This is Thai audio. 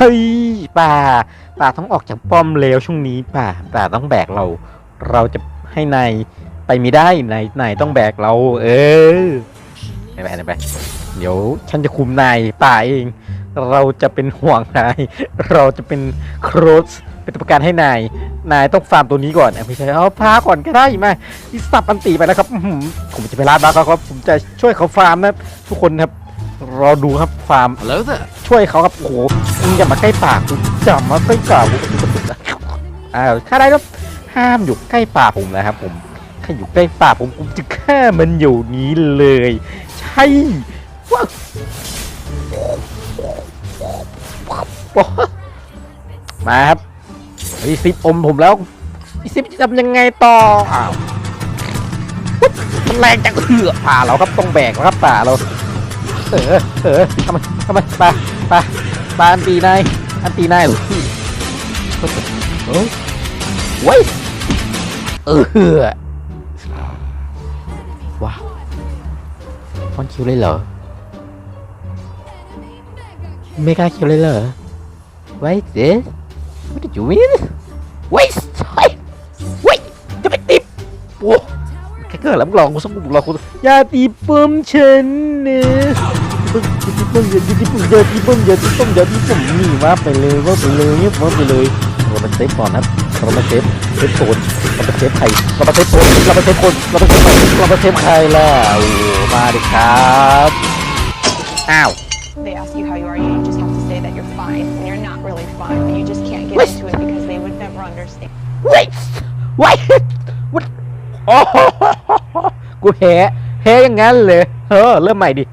ฮ้ยป่าป่าต้องออกจากป้อมเลวช่วงนี้ป่าป่าต้องแบกเรา เราจะให้นายไปไม่ได้นายนายต้องแบกเรา เออไปไปไปเดี๋ยวฉันจะคุมนายป่าเอง เราจะเป็นห่วงนาย เราจะเป็นโครสเป็นตัวประกันให้นาย นายต้องฟาร์มตัวนี้ก่อนไม่ใช่เอาพาก่อนก็ได้มาอีสับอันตีไปแล้วครับผมจะไปลาดบ้าเขาครับผมจะช่วยเขาฟาร์มนะทุกคนครับ รอดูครับฟาร์ม Hello there. ช่วยเขาครับโอ้โหมึงอย่ามาใกล้ปากกูอย่ามาใกล้ปากกูอ่าถ้าได้แล้วห้ามอยู่ใกล้ปากผมนะครับผมถ้าอยู่ใกล้ปากผมผมจะฆ่ามันอยู่นี้เลย ใช่ว้าวมาครับไอซิปอมผมแล้วไอซิปจะทำยังไงต่ออ้าวปุ๊บมันแรงจังเหือป่าเราครับต้องแบกแล้วครับป่าเรา เออ เออทำไมทำไมปลาปลาปลาอันตีนายอันตีนายเหรอพี่เออเว้ยเออว้าวฟอนคิวเลยเหรอไม่กล้าคิวเลยเหรอ Wait this What did you mean Wait Wait Wait จะไปติดโอ้แค่เกิดแล้วมึงลองกูสักมึงลองกูอย่าตีปุ่มฉันนะ ปึ้งย่าที่ปึ้งย่าที่ปึ้งอย่าที่ปึ้งอย่าที่ปึ้งอย่าที่ปึ้งนี่ว่าไปเลยว่าไปเลยเงียว่าไปเลยเรามาเซฟก่อนนะเรามาเซฟเซฟโซนเรามาเซฟใครเรามาเซฟโซนเรามาเซฟคนเรามาเซฟใครเรามาเซฟใครล่ะมาดิครับอ้าว They ask you how you are, you just have to say that you're fine when you're not really fine, but you just can't get into it because they would never understand. wait wait what โอ้โหกูแพ้แพ้อย่างนั้นเลยเออเริ่มใหม่ดิ